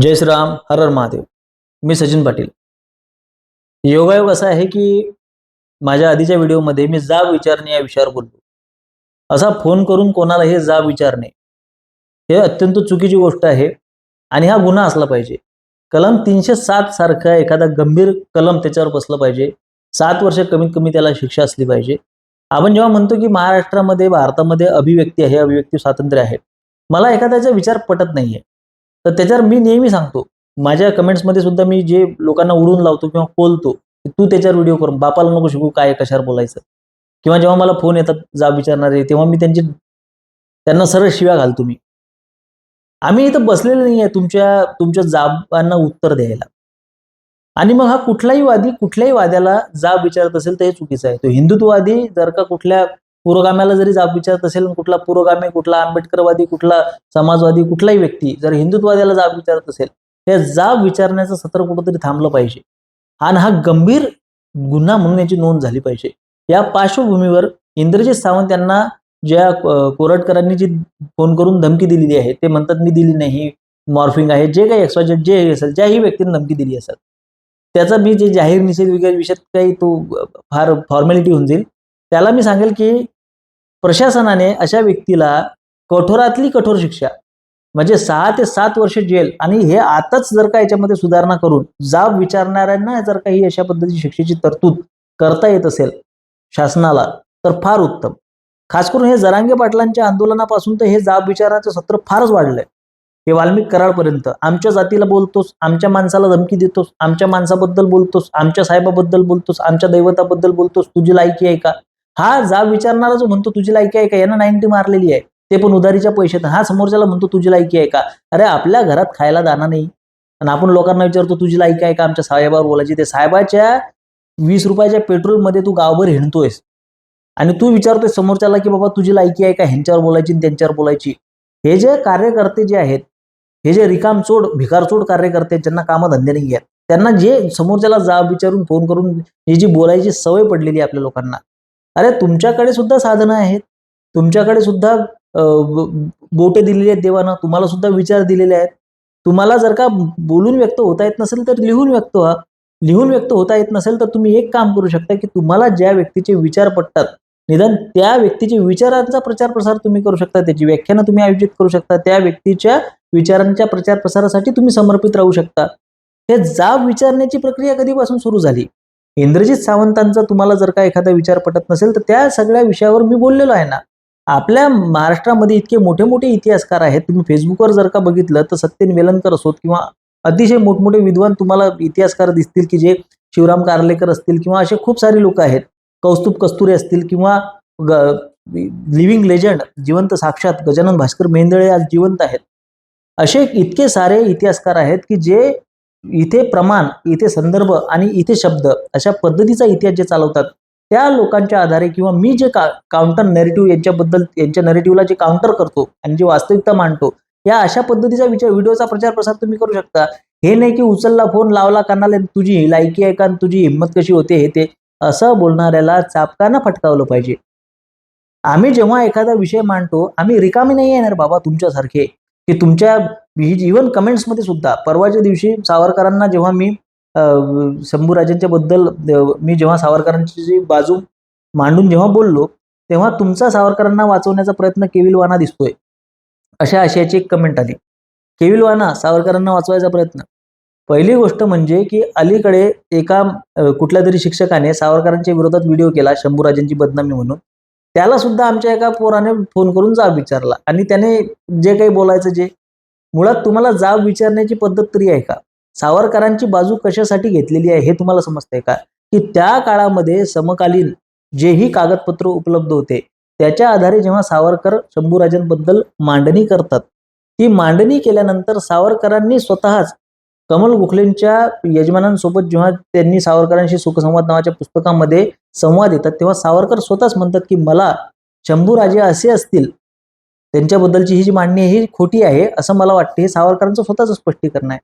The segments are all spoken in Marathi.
जय श्रीराम हर हर महादेव. मी सचिन पाटील. योगायोग असा आहे की माझ्या आधीच्या व्हिडिओमध्ये मी जाब विचारणे या विषयावर बोललो. असा फोन करून कोणाला हे जाब विचारणे हे अत्यंत चुकीची गोष्ट आहे आणि हा गुन्हा असला पाहिजे. कलम तीनशे सात सारखा एखादा गंभीर कलम त्याच्यावर बसलं पाहिजे. सात वर्ष कमीत कमी त्याला शिक्षा असली पाहिजे. आपण जेव्हा म्हणतो की महाराष्ट्रामध्ये भारतामध्ये अभिव्यक्ती आहे अभिव्यक्ती स्वातंत्र्य आहे. मला एखाद्याचा विचार पटत नाहीये. तर त्याच्यावर मी नेहमी सांगतो माझ्या कमेंट्समध्ये सुद्धा मी जे लोकांना उडून लावतो किंवा बोलतो तू त्याच्यावर व्हिडिओ करून बापाला नको शिकू काय कशावर बोलायचं. किंवा जेव्हा मला फोन येतात जाब विचारणारे तेव्हा मी त्यांची त्यांना सरळ शिव्या घालतो मी. आम्ही इथं बसलेले नाही आहे तुमच्या तुमच्या जाबांना उत्तर द्यायला. आणि मग हा कुठलाही वादी कुठल्याही वाद्याला जाब विचारत असेल तर हे चुकीचं आहे. तो हिंदुत्ववादी जर का कुठल्या पुरोगाम्याला जरी जाब विचारत असेल कुठला पुरोगामी कुठला आंबेडकरवादी कुठला समाजवादी कुठलाही व्यक्ती जर हिंदुत्ववाद्याला जाब विचारत असेल हे जाब विचारण्याचं सत्र कुठंतरी थांबलं पाहिजे. आणि हा गंभीर गुन्हा म्हणून याची नोंद झाली पाहिजे. या पार्श्वभूमीवर इंद्रजित सावंत यांना ज्या कोरटकरांनी जी फोन करून धमकी दिलेली आहे ते म्हणतात मी दिली नाही मॉर्फिंग आहे जे काही एक्सवायजेड जे असेल ज्याही व्यक्तीने धमकी दिली असेल. त्याचा मी जे जाहीर निषेध वगैरे विषयात काही तो फार फॉर्मॅलिटी होऊन जाईल. त्याला मी सांगेल की प्रशासनाने अशा व्यक्तीला कठोरातली कठोर शिक्षा म्हणजे सहा ते सात वर्ष जेल आणि हे आताच जर का याच्यामध्ये सुधारणा करून जाब विचारणाऱ्यांना जर काही अशा पद्धतीची शिक्षेची तरतूद करता येत असेल शासनाला तर फार उत्तम. खास करून हे जरांगे पाटलांच्या आंदोलनापासून तर हे जाब विचाराचं सत्र फारच वाढलंय. हे वाल्मिक कराळपर्यंत आमच्या जातीला बोलतोस आमच्या माणसाला धमकी देतोस आमच्या माणसाबद्दल बोलतोस आमच्या साहेबाबद्दल बोलतोस आमच्या दैवताबद्दल बोलतोस तुझी लायकी आहे का? हा जाब विचारणारा जो म्हणतो तुझी लायकी आहे का? यानं नाईन्टी मारलेली आहे. ते पण उधारीच्या पैशात हा समोरच्याला म्हणतो तुझी लायकी आहे का? अरे आपल्या घरात खायला दाना नाही. आणि आपण लोकांना विचारतो तुझी लायकी आहे का? आमच्या साहेबावर बोलायची. ते साहेबाच्या वीस रुपयाच्या पेट्रोलमध्ये तू गावभर हिंडतोयस. आणि तू विचारतोय समोरच्याला की बाबा तुझी लायकी आहे का? ह्यांच्यावर बोलायची आणि त्यांच्यावर बोलायची. हे जे कार्यकर्ते जे आहेत हे जे रिकामचोड भिकारचोड कार्यकर्ते ज्यांना कामधंदे नाही आहेत त्यांना जे समोरच्याला जाब विचारून फोन करून ही जी बोलायची सवय पडलेली आहे आपल्या लोकांना अरे तुमच्याकडे सुद्धा साधनं आहेत. तुमच्याकडे सुद्धा बोटे दिलेली आहेत देवानं. तुम्हाला सुद्धा विचार दिलेले आहेत. तुम्हाला जर का बोलून व्यक्त होता येत नसेल तर लिहून व्यक्त व्हा. लिहून व्यक्त होता येत नसेल तर तुम्ही एक काम करू शकता की तुम्हाला ज्या व्यक्तीचे विचार पटतात निदान त्या व्यक्तीच्या विचारांचा प्रचार प्रसार तुम्ही करू शकता. त्याची व्याख्यानं तुम्ही आयोजित करू शकता. त्या व्यक्तीच्या विचारांच्या प्रचार प्रसारासाठी तुम्ही समर्पित राहू शकता. हे जाब विचारण्याची प्रक्रिया कधीपासून सुरू झाली? इंद्रजित सावंतांचा तुम्हाला जर का एखादा विचार पटत नसेल तर त्या सगळ्या विषयावर मी बोललेलो आहे ना. आपल्या महाराष्ट्रामध्ये इतके मोठे मोठे इतिहासकार आहेत. तुम्ही फेसबुकवर जर का बघितलं तर सत्यन वेलणकर असोत किंवा अतिशय मोठमोठे विद्वान तुम्हाला इतिहासकार दिसतील की जे शिवराम कार्लेकर असतील किंवा असे खूप सारे लोक आहेत. कौस्तुभ कस्तुरे असतील किंवा लिव्हिंग लेजंड जिवंत साक्षात गजानन भास्कर मेंदळे आज जिवंत आहेत. असे इतके सारे इतिहासकार आहेत की जे इथे प्रमाण इथे संदर्भ आणि इथे शब्द अशा पद्धतीचा इतिहास जे चालवतात त्या लोकांच्या आधारे किंवा मी जे का काउंटर नेरेटिव्ह यांच्याबद्दल यांच्या नेरेटिव्हला जे काउंटर करतो आणि जे वास्तविकता मांडतो या अशा पद्धतीचा विचार व्हिडिओचा प्रचार प्रसार तुम्ही करू शकता. हे नाही की उचलला फोन लावला कानाला तुझी लायकी आहे का तुझी हिंमत कशी होते हे ते असं बोलणाऱ्याला चापकानं फटकावलं पाहिजे. आम्ही जेव्हा एखादा विषय मांडतो आम्ही रिकामी नाही येणार बाबा तुमच्यासारखे की तुमच्या इव्हन कमेंट्समध्ये सुद्धा परवाच्या दिवशी सावरकरांना जेव्हा मी शंभूराजांच्या बद्दल मी जेव्हा सावरकरांची जी बाजू मांडून जेव्हा बोललो तेव्हा तुमचा सावरकरांना वाचवण्याचा प्रयत्न केविलवाना दिसतोय. अशा आशयाची एक कमेंट आली. केविलवाना सावरकरांना वाचवायचा प्रयत्न. पहिली गोष्ट म्हणजे की अलीकडे एका कुठल्या तरी शिक्षकाने सावरकरांच्या विरोधात व्हिडिओ केला शंभूराजांची बदनामी म्हणून. त्याला सुद्धा आमच्या एका पोराने फोन करून जाब विचारला. आणि त्याने जे काही बोलायचं जे मुळात तुम्हाला जाब विचारण्याची पद्धत तरी आहे का? सावरकरांची बाजू कशासाठी घेतलेली आहे हे तुम्हाला समजतंय का? की त्या काळामध्ये समकालीन जेही कागदपत्र उपलब्ध होते त्याच्या आधारे जेव्हा सावरकर शंभूराजांबद्दल मांडणी करतात ती मांडणी केल्यानंतर सावरकरांनी स्वतःच कमल गोखलेंच्या यजमानांसोबत जेव्हा त्यांनी सावरकरांशी सुखसंवाद नावाच्या पुस्तकामध्ये संवाद येतात तेव्हा सावरकर स्वतःच म्हणतात की मला शंभूराजे असे असतील त्यांच्याबद्दलची ही जी मांडणी आहे ही खोटी आहे असं मला वाटते. हे सावरकरांचं स्वतःच स्पष्टीकरण आहे.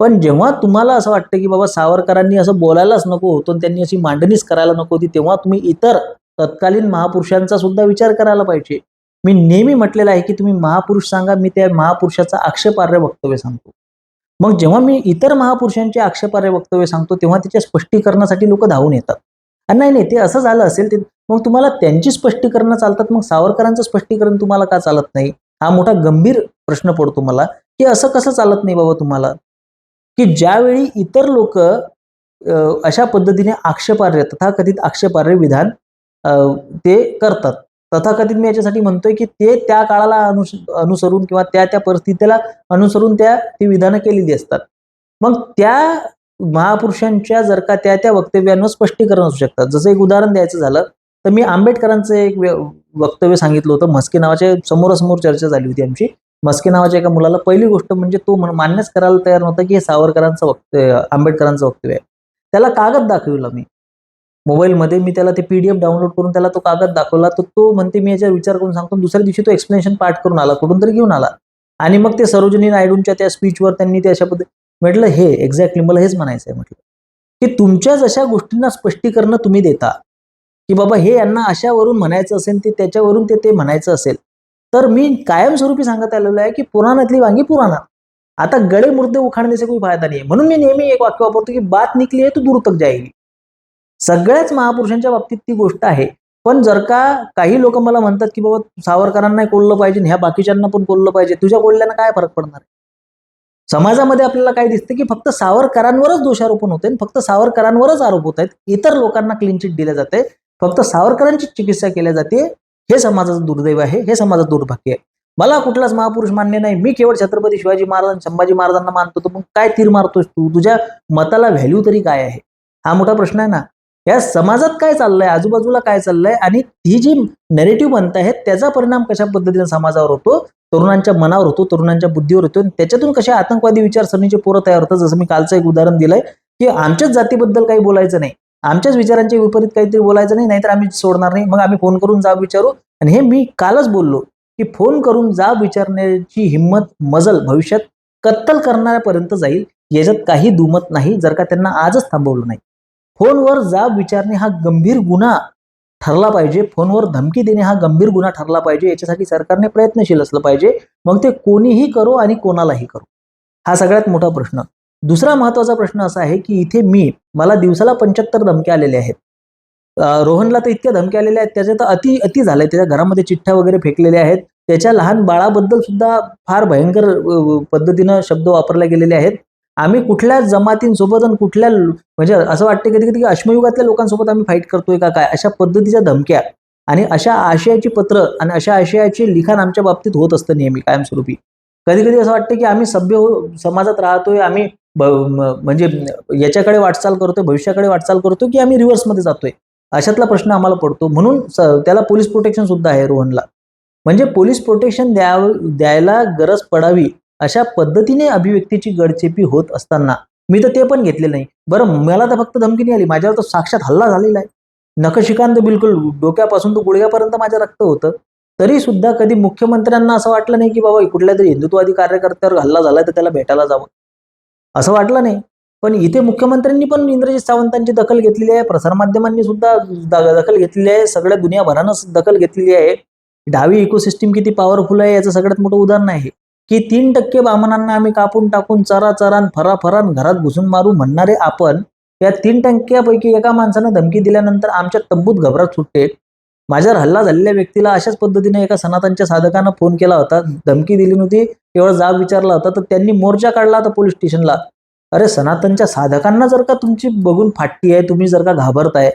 पण जेव्हा तुम्हाला असं वाटतं की बाबा सावरकरांनी असं बोलायलाच नको होतं त्यांनी अशी मांडणीच करायला नको होती तेव्हा तुम्ही इतर तत्कालीन महापुरुषांचा सुद्धा विचार करायला पाहिजे. मी नेहमी म्हटलेलं आहे की तुम्ही महापुरुष सांगा मी त्या महापुरुषाचा आक्षेपार्ह वक्तव्य सांगतो. मग जेव्हा मी इतर महापुरुषांचे आक्षेपार्ह वक्तव्य सांगतो तेव्हा त्याच्या स्पष्टीकरणासाठी लोक धावून येतात. आणि नाही नाही ते असं झालं असेल ते मग तुम्हाला त्यांची स्पष्टीकरणं चालतात मग सावरकरांचं स्पष्टीकरण तुम्हाला का चालत नाही? हा मोठा गंभीर प्रश्न पडतो मला की असं कसं चालत नाही बाबा तुम्हाला? की ज्यावेळी इतर लोक अशा पद्धतीने आक्षेपार्ह तथाकथित आक्षेपार्ह विधान ते करतात. तथाकथित मी याच्यासाठी म्हणतोय की ते त्या काळाला अनुस अनुसरून किंवा त्या त्या परिस्थितीला अनुसरून त्या ती विधानं केलेली असतात. मग त्या महापुरुषांच्या जर का त्या त्या वक्तव्यांवर स्पष्टीकरण असू शकतात. जसं एक उदाहरण द्यायचं झालं तर मी आंबेडकरांचं एक वक्तव्य सांगितलं होतं. म्हस्के नावाच्या समोरासमोर चर्चा झाली होती आमची. मस्के नावाच्या एका मुलाला पहिली गोष्ट म्हणजे तो मान्यच करायला तयार नव्हता की हे सावरकरांचं वक्तव्य आंबेडकरांचं वक्तव्य आहे. त्याला कागद दाखविला मी. मोबाईलमध्ये मी त्याला ते पीडीएफ डाउनलोड करून त्याला तो कागद दाखवला. तर तो म्हणते मी याच्यावर विचार करून सांगतो दुसऱ्या दिवशी तो एक्सप्लेनेशन पाठ करून आला कुठून तरी घेऊन आला. आणि मग ते सरोजिनी नायडूंच्या त्या स्पीचवर त्यांनी ते अशा पद्धती म्हटलं हे एक्झॅक्टली मला हेच म्हणायचं आहे म्हटलं. की तुमच्या जशा गोष्टींना स्पष्टीकरण तुम्ही देता की बाबा हे यांना अशावरून म्हणायचं असेल ते त्याच्यावरून ते ते म्हणायचं असेल. तर मी कायमस्वरूपी सांगत आलेलो आहे की पुराणातली वांगी पुराणात आता गडे मुर्दे उखाडणे से कोई फायदा नाही म्हणून मी नेहमी एक वाक्य वापरतो की बात निकली आहे तो दूर तक जाईल. सगळ्याच महापुरुषांच्या बाबतीत ती गोष्ट आहे. पण जर का काही लोक मला म्हणतात की बाबा सावरकरांना कोल्लं पाहिजे ह्या बाकीच्यांना पण कोल्लं पाहिजे तुझ्या बोलल्यानं काय फरक पडणार समाजामध्ये आपल्याला काय दिसतं की फक्त सावरकरांवरच दोषारोपण होते फक्त सावरकरांवरच आरोप होत आहेत इतर लोकांना क्लीन चिट दिल्या जाते फक्त सावरकरांची चिकित्सा केल्या जाते हे समाजाचं दुर्दैव आहे हे समाजाचं दुर्भाग्य आहे. मला कुठलाच महापुरुष मान्य नाही मी केवळ छत्रपती शिवाजी महाराज संभाजी महाराजांना मानतो तर मग काय तीर मारतोस तू? तुझ्या मताला व्हॅल्यू तरी काय आहे? हा मोठा प्रश्न आहे ना. या समाजात काय चाललंय आजूबाजूला काय चाललंय आणि ही जी नेरेटिव्ह बनत आहेत त्याचा परिणाम कशा पद्धतीने समाजावर होतो? तरुणांच्या मनावर होतो तरुणांच्या बुद्धीवर होतो आणि त्याच्यातून कशा आतंकवादी विचारसरणीचे पोरं तयार होतात? जसं मी कालचं एक उदाहरण दिलंय की आमच्याच जातीबद्दल काही बोलायचं नाही. आमच्याच विचारांच्या विपरीत काहीतरी बोलायचं नाही नाहीतर आम्ही सोडणार नाही. मग आम्ही फोन करून जाब विचारू. आणि हे मी कालच बोललो की फोन करून जाब विचारण्याची हिंमत मजल भविष्यात कत्तल करणाऱ्यापर्यंत जाईल. याच्यात काही दुमत नाही जर का त्यांना आजच थांबवलं नाही. फोनवर जाब विचारणे हा गंभीर गुन्हा ठरला पाहिजे. फोनवर धमकी देणे हा गंभीर गुन्हा ठरला पाहिजे. याच्यासाठी सरकारने प्रयत्नशील असलं पाहिजे. मग ते कोणीही करो आणि कोणालाही करो. हा सगळ्यात मोठा प्रश्न. दुसरा महत्त्वाचा प्रश्न असा आहे की इथे मी मला दिवसाला पंच्याहत्तर धमक्या आलेल्या आहेत. रोहनला तर इतक्या धमक्या आलेल्या आहेत त्याच्या तर अति अति झालंय. त्याच्या घरामध्ये चिठ्ठ्या वगैरे फेकलेल्या आहेत. त्याच्या लहान बाळाबद्दल सुद्धा फार भयंकर पद्धतीनं शब्द वापरले गेलेले आहेत. आम्ही कुठल्या जमातींसोबत आणि कुठल्या म्हणजे असं वाटतं कधी कधी की अश्मयुगातल्या लोकांसोबत आम्ही फाईट करतोय का काय अशा पद्धतीच्या धमक्या आणि अशा आशयाची पत्र आणि अशा आशयाचे लिखाण आमच्या बाबतीत होत असतं नेहमी कायमस्वरूपी. कधी कधी असं वाटतं की आम्ही सभ्य हो- समाजात राहतोय आम्ही म्हणजे याच्याकडे वाटचाल करतोय भविष्याकडे वाटचाल करतोय की आम्ही रिव्हर्समध्ये जातोय? अशातला प्रश्न आम्हाला पडतो. म्हणून त्याला पोलीस प्रोटेक्शन सुद्धा आहे रोहनला. म्हणजे पोलीस प्रोटेक्शन द्याव द्यायला गरज पडावी अशा पद्धतीने अभिव्यक्तीची गडचेपी होत असताना मी तर ते पण घेतले नाही. बरं मला तर फक्त धमकी नाही आली. माझ्यावर तर साक्षात हल्ला झालेला आहे. नखशिकांत बिलकुल डोक्यापासून तर गुडघ्यापर्यंत माझं रक्त होतं. तरी सुद्धा कधी मुख्यमंत्र्यांना असं वाटलं नाही की बाबा कुठल्या तरी हिंदुत्ववादी कार्यकर्त्यावर हल्ला झाला तर त्याला भेटायला जावं. असं वाटलं नाही. पण इथे मुख्यमंत्र्यांनी पण इंद्रजित सावंतांची दखल घेतलेली आहे. प्रसारमाध्यमांनी सुद्धा दखल घेतलेली आहे. सगळ्या दुनियाभरानं दखल घेतलेली आहे. डावी इकोसिस्टीम किती पॉवरफुल आहे याचं सगळ्यात मोठं उदाहरण आहे की तीन टक्के बामणांना आम्ही कापून टाकून चरा चरान फरा फरान घरात घुसून मारू म्हणणारे आपण या तीन टक्क्यापैकी एका माणसानं धमकी दिल्यानंतर आमच्या तंबूत घबरात सुटते. माझ्यावर हल्ला झालेल्या व्यक्तीला अशाच पद्धतीने एका सनातनच्या साधकानं फोन केला होता धमकी दिली नव्हती केवळ जाब विचारला होता तर त्यांनी मोर्चा काढला होता पोलीस स्टेशनला. अरे सनातनच्या साधकांना जर का तुमची बघून फाटती आहे तुम्ही जर का घाबरताय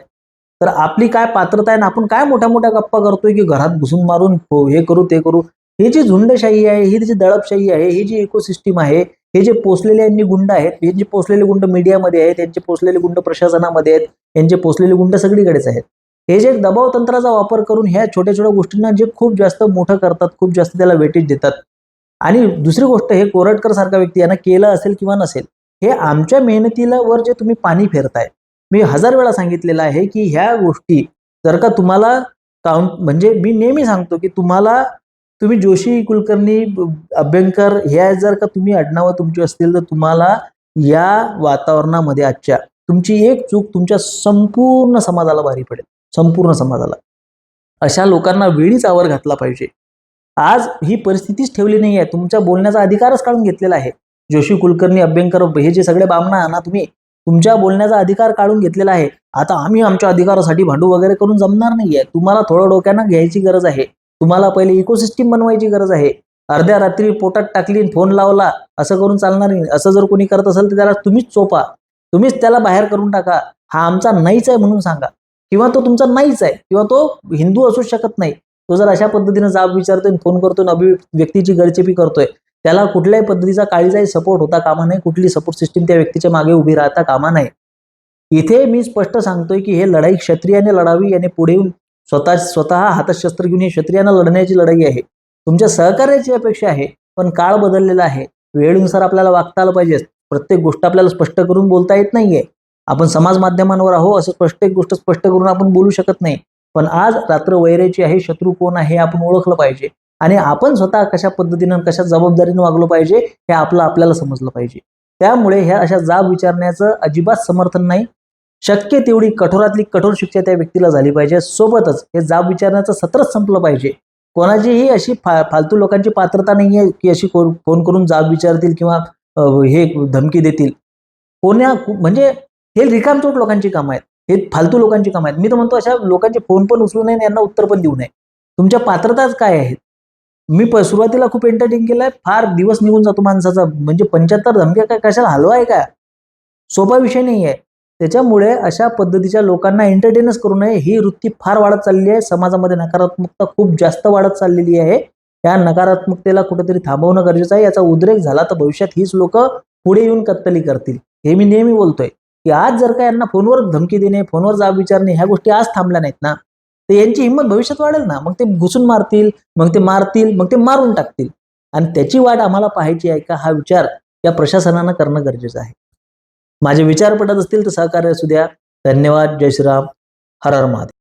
तर आपली काय पात्रता आहे ना आपण काय मोठ्या मोठ्या गप्पा करतोय की घरात घुसून मारून हो, हे करू ते करू? ही जी झुंडशाही आहे ही जी दडपशाही आहे ही जी इकोसिस्टीम आहे हे जे पोचलेले यांनी गुंड आहेत हे जे पोचलेले गुंड मीडियामध्ये आहेत यांचे पोचलेले गुंड प्रशासनामध्ये आहेत यांचे पोचलेले गुंड सगळीकडेच आहेत. हे जे दबाव तंत्राचा वापर करून ह्या छोट्या छोट्या गोष्टींना जे खूप जास्त मोठं करतात खूप जास्त त्याला वेटेज देतात. आणि दुसरी गोष्ट हे कोरटकर सारखा व्यक्ती यांना केलं असेल किंवा नसेल हे आमच्या मेहनतीला वर जे तुम्ही पाणी फेरताय. मी हजार वेळा सांगितलेलं आहे की ह्या गोष्टी जर का तुम्हाला काउंट म्हणजे मी नेहमी सांगतो की तुम्हाला तुम्ही जोशी कुलकर्णी अभ्यंकर ह्या जर का तुम्ही आडनावं तुमची असतील तर तुम्हाला या वातावरणामध्ये आजच्या तुमची एक चूक तुमच्या संपूर्ण समाजाला भारी पडेल. संपूर्ण समाजाला. अशा लोकांना वेळीच आवर घातला पाहिजे. आज ही परिस्थितीच ठेवली नाही आहे तुमच्या बोलण्याचा अधिकारच काढून घेतलेला आहे. जोशी कुलकर्णी अभ्यंकर हे जे सगळे बामणा ना तुम्ही तुमच्या बोलण्याचा अधिकार काढून घेतलेला आहे. आता आम्ही आमच्या अधिकारासाठी भांडू वगैरे करून जमणार नाहीये. तुम्हाला थोडं डोक्यानं घ्यायची गरज आहे. तुम्हाला पहिले इकोसिस्टीम बनवायची गरज आहे. अर्ध्या रात्री पोटात टाकली फोन लावला असं करून चालणार नाही. असं जर कोणी करत असेल तर त्याला तुम्हीच चोपा. तुम्हीच त्याला बाहेर करून टाका. हा आमचा नाहीच आहे म्हणून सांगा. किंवा तो तुमचा नाहीच आहे किंवा तो हिंदू असू शकत नाही तो जर अशा पद्धतीने जाब विचारतोय फोन करतोय आणि अभि व्यक्तीची गरचेपी करतोय त्याला कुठल्याही पद्धतीचा काळीचाही सपोर्ट होता कामा नाही कुठली सपोर्ट सिस्टीम त्या व्यक्तीच्या मागे उभी राहता कामा नाही इथे मी स्पष्ट सांगतोय की हे लढाई क्षत्रियाने लढावी आणि पुढे येऊन स्वतः स्वतः हातात शस्त्र घेऊन हे क्षत्रियांना लढण्याची लढाई आहे. तुमच्या सहकार्याची अपेक्षा आहे पण काळ बदललेला आहे. वेळेनुसार आपल्याला वागता आलं पाहिजे. प्रत्येक गोष्ट आपल्याला स्पष्ट करून बोलता येत नाहीये. आपण समाज माध्यमांवर आहो असं प्रत्येक गोष्ट स्पष्ट करून आपण बोलू शकत नाही. पण आज रात्र वैरेची आहे शत्रू कोण आहे हे आपण ओळखलं पाहिजे. आणि आपण स्वतः कशा पद्धतीनं कशा जबाबदारीनं वागलो पाहिजे हे आपलं आपल्याला समजलं पाहिजे. त्यामुळे ह्या अशा जाब विचारण्याचं अजिबात समर्थन नाही. शक्य तेवढी कठोरातली कठोर शिक्षा त्या व्यक्तीला झाली पाहिजे. सोबतच हे जाब विचारण्याचं सत्रच संपलं पाहिजे. कोणाचीही अशी फा फालतू लोकांची पात्रता नाही आहे की अशी फोन करून जाब विचारतील किंवा हे धमकी देतील. कोण्या म्हणजे हे रिकामचोट लोकांची कामं आहेत. हे फालतू लोकांची कामं आहेत. मी तर म्हणतो अशा लोकांचे फोन पण उचलू नये यांना उत्तर पण देऊ नये. तुमच्या पात्रताच काय आहेत? मी प- सुरुवातीला खूप एंटरटेन केलाय. फार दिवस निघून जातो माणसाचा. म्हणजे पंच्याहत्तर धमक्या काय कशाला? हलवा आहे का? सोपा विषय नाही आहे. त्याच्यामुळे अशा पद्धतीच्या लोकांना एंटरटेनच करू नये. ही वृत्ती फार वाढत चालली आहे. समाजामध्ये नकारात्मकता खूप जास्त वाढत चाललेली आहे. या नकारात्मकतेला कुठेतरी थांबवणं गरजेचं आहे. याचा उद्रेक झाला तर भविष्यात हीच लोक पुढे येऊन कत्तली करतील. हे मी नेहमी बोलतोय. की आज जर का यांना फोनवर धमकी देणे फोनवर जाब विचारणे ह्या गोष्टी आज थांबल्या नाहीत ना तर यांची हिंमत भविष्यात वाढेल ना. मग ते घुसून मारतील मग ते मारतील मग ते मारून टाकतील. आणि त्याची वाट आम्हाला पाहायची आहे का हा विचार या प्रशासनानं करणं गरजेचं आहे. माझे विचार पडत असतील तर सहकार्य असू द्या. धन्यवाद. जय श्रीराम. हर हर महादेव.